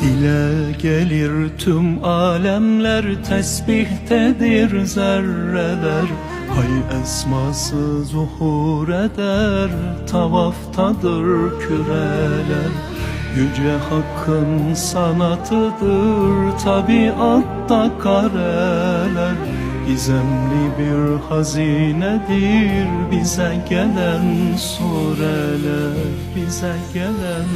Dile gelir tüm alemler tesbihtedir zerreler Hay esması zuhur eder tavaftadır küreler. Yüce Hakk'ın sanatıdır tabiatta kareler. Gizemli bir hazinedir bize gelen sureler Bize gelen